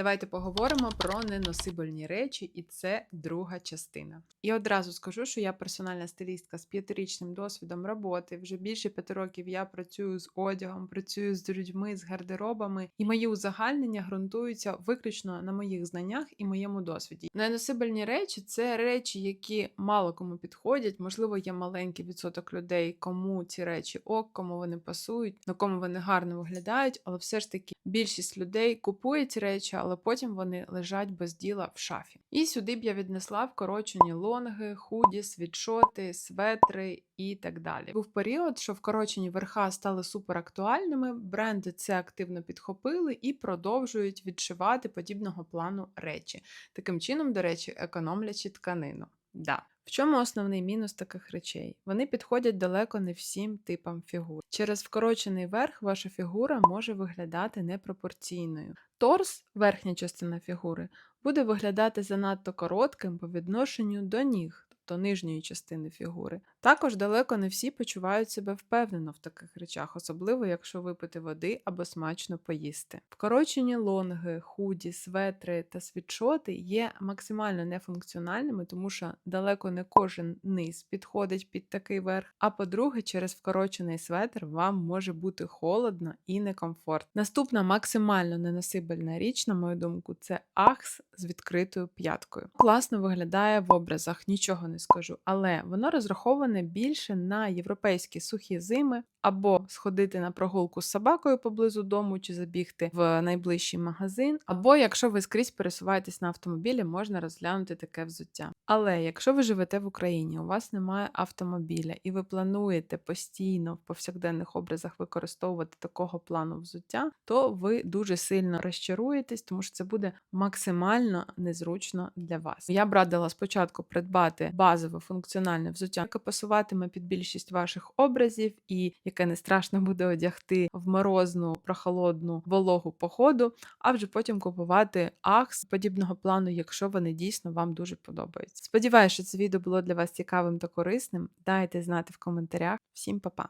Давайте поговоримо про неносибельні речі, і це друга частина. І одразу скажу, що я персональна стилістка з п'ятирічним досвідом роботи. Вже більше п'яти років я працюю з одягом, працюю з людьми, з гардеробами, і мої узагальнення ґрунтуються виключно на моїх знаннях і моєму досвіді. Неносибельні речі це речі, які мало кому підходять. Можливо, є маленький відсоток людей, кому ці речі ок, кому вони пасують, на кому вони гарно виглядають, але все ж таки більшість людей купує ці речі, але потім вони лежать без діла в шафі. І сюди б я віднесла вкорочені лонги, худі, світшоти, светри і так далі. Був період, що вкорочені верха стали суперактуальними. Бренди це активно підхопили і продовжують відшивати подібного плану речі. Таким чином, до речі, економлячи тканину. Да. В чому основний мінус таких речей? Вони підходять далеко не всім типам фігур. Через вкорочений верх ваша фігура може виглядати непропорційною. Торс, верхня частина фігури, буде виглядати занадто коротким по відношенню до ніг, тобто нижньої частини фігури. Також далеко не всі почувають себе впевнено в таких речах, особливо якщо випити води або смачно поїсти. Вкорочені лонги, худі, светри та світшоти є максимально нефункціональними, тому що далеко не кожен низ підходить під такий верх. А по-друге, через вкорочений светр вам може бути холодно і некомфортно. Наступна максимально неносибельна річ, на мою думку, це ахс з відкритою п'яткою. Класно виглядає в образах, нічого не скажу, але воно розраховане більше на європейські сухі зими, або сходити на прогулку з собакою поблизу дому, чи забігти в найближчий магазин, або якщо ви скрізь пересуваєтесь на автомобілі, можна розглянути таке взуття. Але якщо ви живете в Україні, у вас немає автомобіля, і ви плануєте постійно в повсякденних образах використовувати такого плану взуття, то ви дуже сильно розчаруєтесь, тому що це буде максимально незручно для вас. Я б радила спочатку придбати базове функціональне взуття, яке пасуватиме під більшість ваших образів, і яке не страшно буде одягти в морозну, прохолодну вологу походу, а вже потім купувати ахс подібного плану, якщо вони дійсно вам дуже подобаються. Сподіваюся, що це відео було для вас цікавим та корисним. Дайте знати в коментарях. Всім па-па!